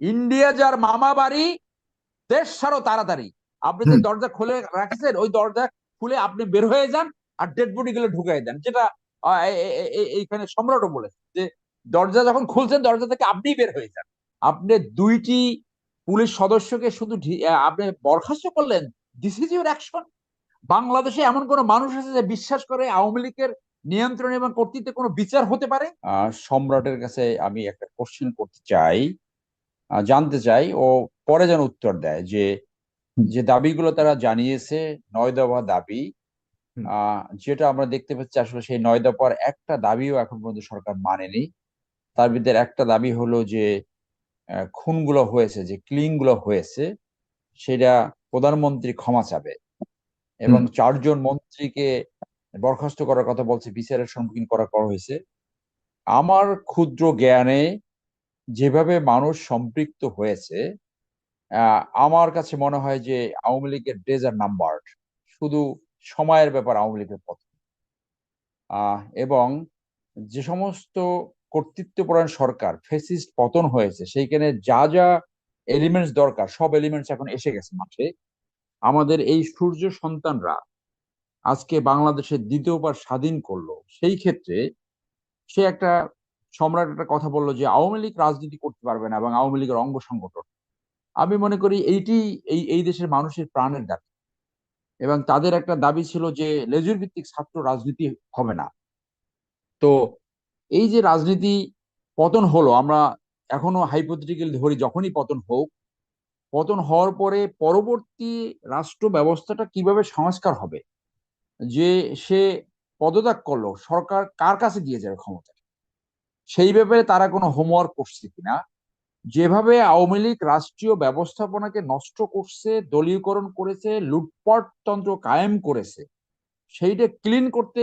India যার মামা বাড়ি দেশ সারো তাড়াতাড়ি। আপনি যে দরজা খুলে রাখছেন ওই দরজা খুলে আপনি বের হয়ে যান আর ডেড বডি গুলো ঢুকাই দেন যেটা এইখানে সম্রাটও বলেছে যে দরজা যখন খুলছেন দরজা থেকে আপনিই বের হয়ে যান। আপনি দুইটি পুলিশ সদস্যকে শুধু আপনি বরখাস্ত করলেন দিস ইজ ইউর অ্যাকশন বাংলাদেশে এমন কোন মানুষ আছে যে বিশ্বাস করে আওয়ামী লীগের নিয়ন্ত্রণ এবং কর্তৃত্বে কোনো বিচার হতে পারে? সম্রাটের কাছে আমি একটা কোশ্চেন করতে চাই। জানতে চাই ও পরে যেন উত্তর দেয় যে যে দাবিগুলো তারা জানিয়েছে নয় দফা দাবি যেটা আমরা দেখতে পাচ্ছি আসলে সেই নয় দফার একটা দাবিও এখন পর্যন্ত সরকার মানেনি। তার ভিতরে একটা দাবি হলো যে খুনগুলো হয়েছে যে ক্লিনগুলো হয়েছে সেটা প্রধানমন্ত্রী ক্ষমা চাবে এবং চারজন মন্ত্রীকে বরখাস্ত করার কথা বলছে বিচারের সম্মুখীন করা করা হয়েছে। আমার ক্ষুদ্র জ্ঞানে যেভাবে মানুষ সম্পৃক্ত হয়েছে আমার কাছে মনে হয় যে আওয়ামী লীগের ডেজ আর নাম্বার শুধু সময়ের ব্যাপার আওয়ামী লীগের পথ। এবং যে সমস্ত কর্তৃত্বপরায়ণ সরকার ফেসিস্ট পতন হয়েছে, সেইখানে যা যা এলিমেন্টস দরকার, সব এলিমেন্টস এখন এসে গেছে মাঠে। আমাদের এই সূর্য সন্তানরা আজকে বাংলাদেশের দ্বিতীয়বার স্বাধীন করল, সেই ক্ষেত্রে সে একটা সম্রাট একটা কথা বলল যে, আওয়ামী লীগ রাজনীতি করতে পারবে না এবং আওয়ামী লীগের অঙ্গ সংগঠন। আমি মনে করি এইটি, এই এই দেশের মানুষের প্রাণের দাবি। এবং তাদের একটা দাবি ছিল যে লেজুর ভিত্তিক ছাত্র রাজনীতি হবে না। তো এই যে রাজনীতি পতন হলো, আমরা এখনও হাইপোথেটিক্যাল ধরি যখনই পতন হোক, পতন হওয়ার পরে পরবর্তী রাষ্ট্র ব্যবস্থাটা কীভাবে সংস্কার হবে? যে সে পদত্যাগ করল, সরকার কার কাছে দিয়ে যাবে ক্ষমতা সেই ব্যাপারে তারা কোনো হোমওয়ার্ক করছে কিনা? যেভাবে আওয়ামী লীগ রাষ্ট্রীয় ব্যবস্থাপনাকে নষ্ট করছে, দলীয়করণ করেছে, লুটপাট তন্ত্র কায়েম করেছে, সেইটা ক্লিন করতে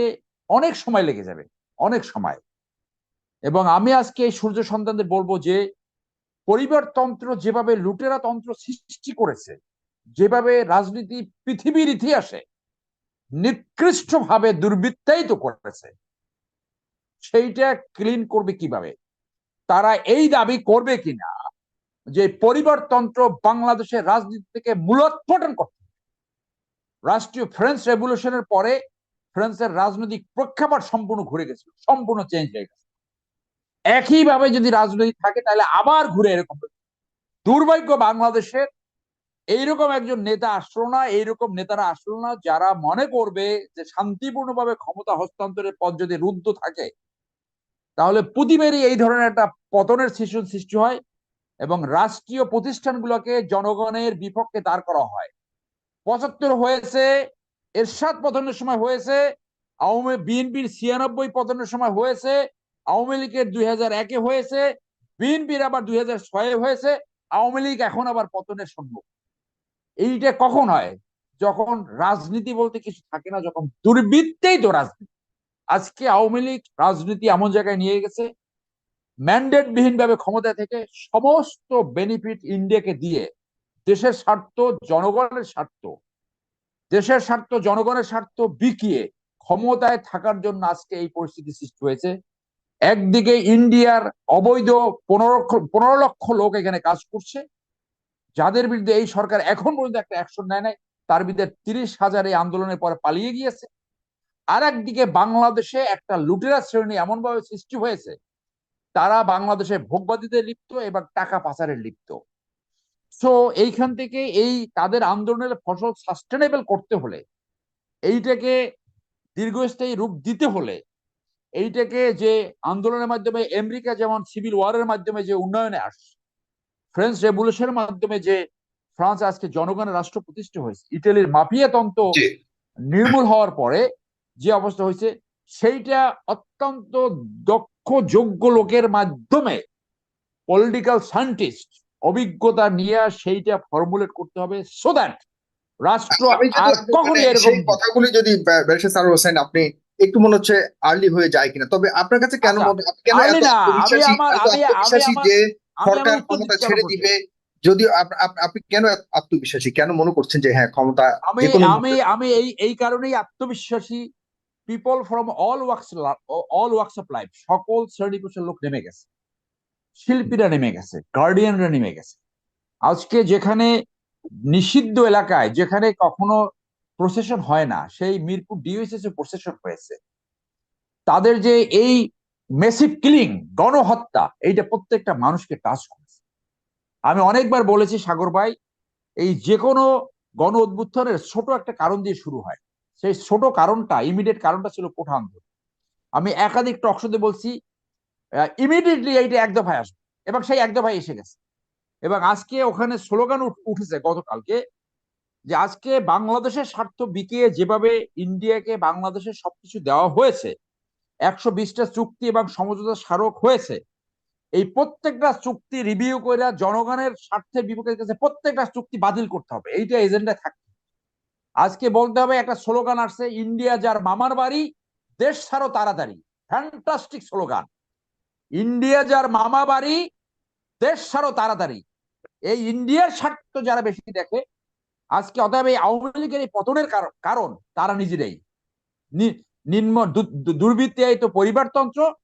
অনেক সময় লেগে যাবে, অনেক সময়। এবং আমি আজকে এই সূর্য সন্তানদের বলব যে পরিবারতন্ত্র যেভাবে লুটেরা তন্ত্র সৃষ্টি করেছে, যেভাবে রাজনীতি পৃথিবীর ইতিহাসে নিকৃষ্টভাবে দুর্বৃত্তায়িত করেছে সেইটা ক্লিন করবে কীভাবে? তারা এই দাবি করবে কিনা? যে পরিবারতন্ত্র বাংলাদেশের রাজনীতি থেকে মূলোৎপাটন করতে রাষ্ট্রীয় ফ্রেঞ্চ রেভলিউশনের পরে ফ্রান্সের রাজনৈতিক প্রেক্ষাপট সম্পূর্ণ ঘুরে গেছিল, সম্পূর্ণ চেঞ্জ হয়ে গেছে। একইভাবে যদি রাজনীতি থাকে, তাহলে আবার ঘুরে এরকম দুর্ভাগ্য বাংলাদেশের এইরকম একজন নেতা আসলো না, এইরকম নেতারা আসলো না, যারা মনে করবে যে শান্তিপূর্ণভাবে ক্ষমতা হস্তান্তরের পথ যদি রুদ্ধ থাকে তাহলে প্রতিবারই এই ধরনের একটা পতনের সৃষ্টি সৃষ্টি হয় এবং রাষ্ট্রীয় প্রতিষ্ঠানগুলোকে জনগণের বিপক্ষে দাঁড় করা হয়। পঁচাত্তর হয়েছে, এরশাদ পতনের সময় হয়েছে, আওয়ামী বিএনপির ছিয়ানব্বই পতনের সময় হয়েছে, আওয়ামী লীগের দুই হাজার একে হয়েছে, বিএনপির আবার দুই হাজার ছয়ে হয়েছে, আওয়ামী লীগ এখন আবার পতনের সম্মুখ। এইটা কখন হয়? যখন রাজনীতি বলতে কিছু থাকে না, যখন দুর্বৃত্তেই তো রাজনীতি। আজকে আওয়ামী লীগ রাজনীতি এমন জায়গায় নিয়ে গেছে ম্যান্ডেট বিহীন ভাবে ক্ষমতা থেকে সমস্ত বেনিফিট ইন্ডিয়াকে দিয়ে দেশের স্বার্থ, জনগণের স্বার্থ, দেশের স্বার্থ, জনগণের স্বার্থ বিকিয়ে ক্ষমতায় থাকার জন্য আজকে এই পরিস্থিতি সৃষ্টি হয়েছে। একদিকে ইন্ডিয়ার অবৈধ পনেরো লক্ষ লোক এখানে কাজ করছে, যাদের বিরুদ্ধে এই সরকার এখন পর্যন্ত একটা অ্যাকশন নেয় নাই, তার বিরুদ্ধে তিরিশ হাজার এই আন্দোলনের পরে পালিয়ে গিয়েছে। আর একদিকে বাংলাদেশে একটা লুটেরা শ্রেণি এমন ভাবে সৃষ্টি হয়েছে তারা বাংলাদেশে ভোগবাদীদের লিপ্ত এবং টাকা পাচারের লিপ্ত। সো এইখান থেকে এই তাদের আন্দোলনের ফসল সাস্টেনেবল করতে হলে এইটাকে দীর্ঘস্থায়ী রূপ দিতে হলে এইটাকে যে আন্দোলনের মাধ্যমে আমেরিকা যেমন সিভিল ওয়ারের মাধ্যমে যে উন্নয়নে আসছে ফ্রেঞ্চ রেভলিউশনের মাধ্যমে যে ফ্রান্স আজকে জনগণের রাষ্ট্র প্রতিষ্ঠা হয়েছে ইটালির মাফিয়া তন্ত্র নির্মূল হওয়ার পরে যে অবস্থা হয়েছে সেইটা অত্যন্ত দক্ষ যোগ্য লোকের মাধ্যমে পলিটিক্যাল সায়েন্টিস্ট অভিজ্ঞতা নিয়ে সেইটা ফর্মুলেট করতে হবে সো দ্যাট রাষ্ট্র আর কখনোই মানে এরকম কথাগুলি যদি ব্যারিস্টার সারোয়ার হোসেন আপনি একটু মনে হচ্ছে আর্লি হয়ে যায় কিনা। তবে আপনার কাছে কেন কেন আত্মবিশ্বাসী আমার- আমি- আমি যে সরকার ক্ষমতা ছেড়ে দিবে? আপ- আপনি কেন আত্মবিশ্বাসী? কেন মনে করছেন যে হ্যাঁ ক্ষমতা আমি আমি আমি এই এই কারণেই আত্মবিশ্বাসী people from all works all works of life সকল শ্রেণি পেশার লোক নেমে গেছে। শিল্পীরা নেমে গেছে গার্ডিয়ানরা নেমে গেছে। আজকে যেখানে নিষিদ্ধ এলাকায়, যেখানে কখনো প্রসেশন হয় না, সেই মিরপুর ডিওএসএস এ প্রসেশন হয়েছে। তাদের যে এই মেসিভ কিলিং গণহত্যা, এইটা প্রত্যেকটা মানুষকে টাচ করেছে। আমি অনেকবার বলেছি সাগর ভাই, এই যে কোনো গণ উদ্বুত্থানের ছোট একটা কারণ দিয়ে শুরু হয়। সেই ছোট কারণটা ইমিডিয়েট কারণটা ছিল কোঠা আমি একাধিক টকশোতে বলছি ইমিডিয়েটলি এইটা এক দফায় আসবে। এবং সেই এক দফায় এসে গেছে। এবং আজকে ওখানে স্লোগান উঠেছে গতকালকে যে আজকে বাংলাদেশের স্বার্থ বিকিয়ে যেভাবে ইন্ডিয়াকে বাংলাদেশের সবকিছু দেওয়া হয়েছে, একশো বিশটা চুক্তি এবং সমঝোতা স্মারক হয়েছে, এই প্রত্যেকটা চুক্তি রিভিউ করে জনগণের স্বার্থের বিপক্ষে কাছে প্রত্যেকটা চুক্তি বাতিল করতে হবে। এইটা এজেন্ডায় থাকতে হবে। আজকে বলতে হবে একটা স্লোগান আসছে, ইন্ডিয়া যার মামার বাড়ি, দেশ ছাড়ো তাড়াতাড়ি। Fantastic slogan. ইন্ডিয়া যার মামা বাড়ি, দেশ ছাড়ো তাড়াতাড়ি। এই ইন্ডিয়ার স্বার্থ যারা বেশি দেখে, আজকে অতএব এই আওয়ামী লীগের এই পতনের কার- কারণ তারা নিজেরাই। নিম্ন দুর্বৃত্তায়িত পরিবারতন্ত্র,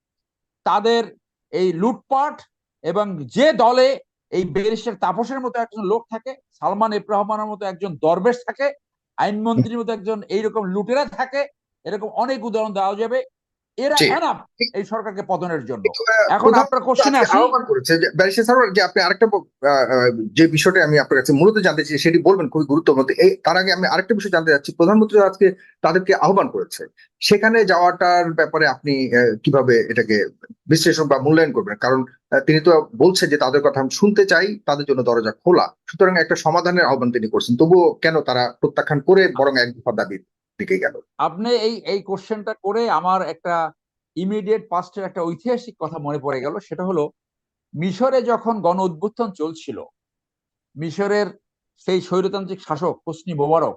তাদের এই লুটপাট এবং যে দলে এই ব্যারিস্টার তাপসের মতো একজন লোক থাকে, সালমান এফ রহমানের মতো একজন দরবেশ থাকে আইনমন্ত্রীর মতো একজন এইরকম লুটেরা থাকে এরকম অনেক উদাহরণ দেওয়া যাবে। এরা এনাফ এই সরকারকে পতনের জন্য। এখন আপনার কোশ্চেনে আজকে আহ্বান করেছে ব্যারিস্টার স্যার যে আপনি আরেকটা যে বিষয়টা আমি আপনার কাছে মূলত জানতে চাই সেটি বলবেন খুবই গুরুত্বপূর্ণ। এই তার আগে আমি আরেকটা বিষয় জানতে চাচ্ছি। প্রধানমন্ত্রী আজকে তাদেরকে আহ্বান করেছে। সেখানে যাওয়াটার ব্যাপারে আপনি কীভাবে এটাকে বিশ্লেষণ বা মূল্যায়ন করবেন? কারণ তিনি তো বলছে যে তাদের কথা আমি শুনতে চাই, তাদের জন্য দরজা খোলা। সুতরাং একটা সমাধানের আহ্বান তিনি করছেন। তবুও কেন তারা প্রত্যাখ্যান করে বরং এক দফা দাবির দিকে গেল? আপনি এই এই কোশ্চেনটা করে আমার একটা ইমিডিয়েট পাস্টের একটা ঐতিহাসিক কথা মনে পড়ে গেল। সেটা হলো, মিশরে যখন গণ উদ্বোধন চলছিল, মিশরের সেই স্বৈরতান্ত্রিক শাসক হোসনি মোবারক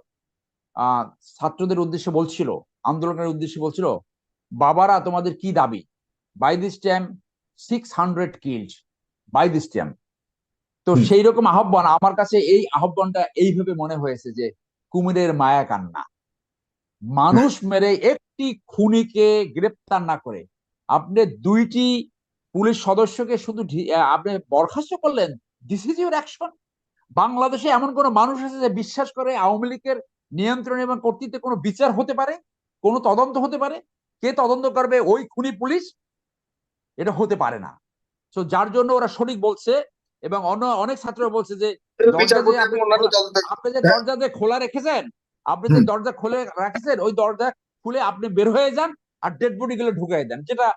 ছাত্রদের উদ্দেশ্যে বলছিল, আন্দোলনের উদ্দেশ্যে বলছিল, বাবারা, তোমাদের কি দাবি? By this time six hundred killed by this time তো সেই রকম আহ্বান আমার কাছে এই আহ্বানটা এইভাবে মনে হয়েছে যে কুমিরের মায়া কান্না। মানুষ মেরে একটি খুনিকে গ্রেপ্তার না করে আপনি দুইটি পুলিশ সদস্যকে শুধু আপনি বরখাস্ত করলেন দিস ইজ ইউর অ্যাকশন বাংলাদেশে এমন কোন মানুষ আছে যে বিশ্বাস করে আওয়ামী লীগের নিয়ন্ত্রণ এবং কর্তৃত্বে কোনো বিচার হতে পারে কোনো তদন্ত হতে পারে? কে তদন্ত করবে? ওই খুনি পুলিশ এটা হতে পারে না। তো যার জন্য ওরা সঠিক বলছে এবং অন্য অনেক ছাত্র বলছে যে আপনি যে। দরজা যে খোলা রেখেছেন আপনি যে দরজা খুলে রাখেছেন ওই দরজা খুলে আপনি বের হয়ে যান আর ডেড বডি গুলো ঢুকাই দেন। যেটা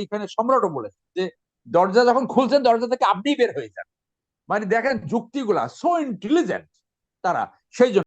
এইখানে সম্রাটও বলেছে যে দরজা যখন খুলছেন দরজা থেকে আপনি বের হয়ে যান। মানে দেখেন যুক্তিগুলা সো ইন্টেলিজেন্ট তারা। সেই জন্য